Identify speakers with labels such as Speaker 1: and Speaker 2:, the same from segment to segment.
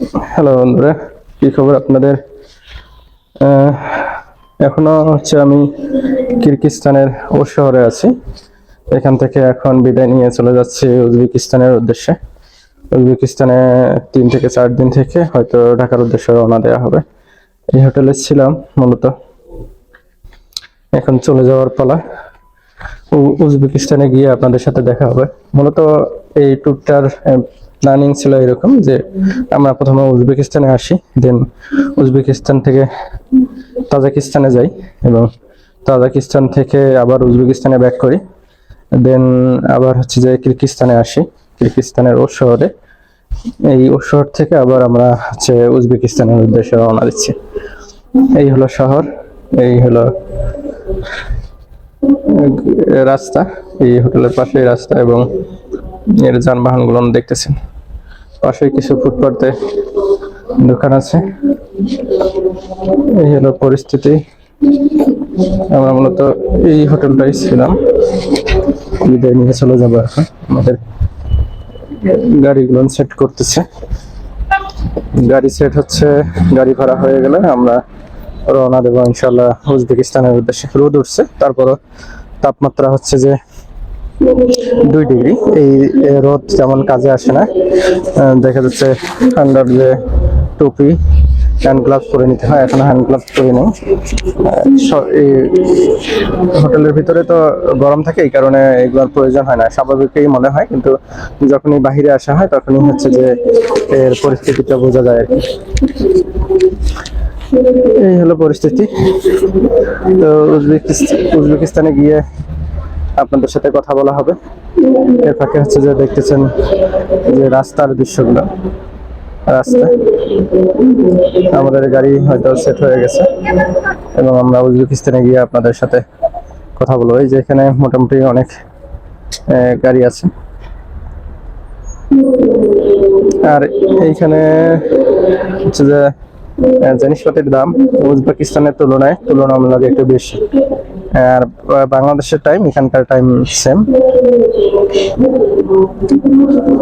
Speaker 1: Hello বন্ধুরা। কি খবর আপনাদের? আহ, এখনও হচ্ছে আমি কিরগিস্তানের ও শহরে আছি। এখান থেকে এখন বিদায় নিয়ে চলে যাচ্ছি উজবেকিস্তানের উদ্দেশ্যে। উজবেকিস্তানে তিন থেকে চার দিন থেকে হয়তো ঢাকার উদ্দেশ্যে রওনা দেওয়া হবে। এই হোটেলে ছিলাম মূলত। এখন চলে যাওয়ার পালা। উজবেকিস্তানে গিয়ে আপনাদের সাথে দেখা হবে। মূলত এই ট্যুরটার প্ল্যানিং ছিল এরকম যে আমরা প্রথমে উজবেকিস্তানে আসি দেন উজবেকিস্তান থেকে তাজাকিস্তানে যাই এবং তাজাকিস্তান থেকে আবার উজবেকিস্তানে ব্যাক করি। দেন আবার হচ্ছে যে কিরগিস্তানে আসি, কিরগিস্তানের ও শহরে। এই ও শহর থেকে আবার আমরা হচ্ছে উজবেকিস্তানের উদ্দেশ্যে রওনা দিচ্ছি। এই হলো শহর, এই হলো রাস্তা, এই হোটেলের পাশেই রাস্তা এবং এর যানবাহনগুলো দেখতেছেন পাশে কিছু ফুটপাতে দোকান আছে। এই হলো পরিস্থিতি। আমরা মূলত এই হোটেলটাই ছিলাম। বিদায় নিয়ে চলে যাব এখন। আমাদের গাড়িগুলো সেট করতেছে। গাড়ি সেট হচ্ছে, গাড়ি ভাড়া হয়ে গেলে আমরা রওনা দেবো ইনশাল্লাহ উজবেকিস্তানের উদ্দেশ্যে। রোদ উঠছে, তারপরও তাপমাত্রা হচ্ছে যে দুই ডিগ্রি। এই রোদ তেমন কাজে আসে না। দেখা যাচ্ছে ঠান্ডার যে টুপি হ্যান্ড গ্লাভস পরে নিতে হয়। এখন হ্যান্ড গ্লাভস পরে নেই। এই হোটেলের ভিতরে তো গরম থাকে, এই কারণে এগুলোর প্রয়োজন হয় না। স্বাভাবিকই মনে হয়, কিন্তু যখনই বাহিরে আসা হয়, তখনই হচ্ছে যে এর পরিস্থিতিটা বোঝা যায় আর কি। এই হলো পরিস্থিতি। তো উজবেকিস্তান গিয়ে আপনাদের সাথে কথা বলা হবে। এর ফাঁকে হচ্ছে যে দেখতেছেন যে রাস্তার দৃশ্যগুলো। রাস্তা আমাদের গাড়ি হয়তো সেট হয়ে গেছে এবং আমরা উজবেকিস্তানে গিয়ে আপনাদের সাথে কথা বলব। এই যে এখানে মোটামুটি অনেক গাড়ি আছে। আর এইখানে হচ্ছে যে আহ, জিনিসপত্রের দাম উজবেকিস্তানের তুলনায় তুলনামূলক একটু বেশি। আর বাংলাদেশের টাইম এখানকার টাইম সেম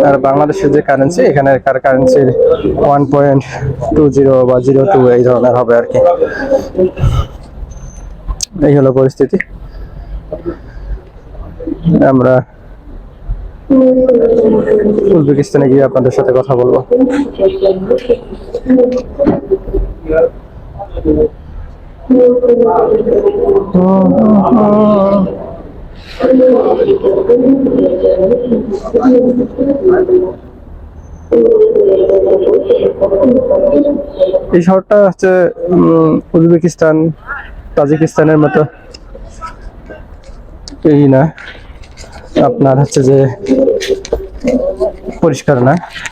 Speaker 1: আর বাংলাদেশের যে কারেন্সি এখানের কারেন্সির ওয়ান পয়েন্ট টু জিরো বা জিরো টু এই ধরনের হবে আর কি। এই হলো পরিস্থিতি। আমরা উজবেকিস্তানে গিয়ে আপনাদের সাথে কথা বলব। এই শহরটা হচ্ছে উজবেকিস্তান তাজিকিস্তানের মতো। এই না আপনার হচ্ছে যে পরিষ্কার না।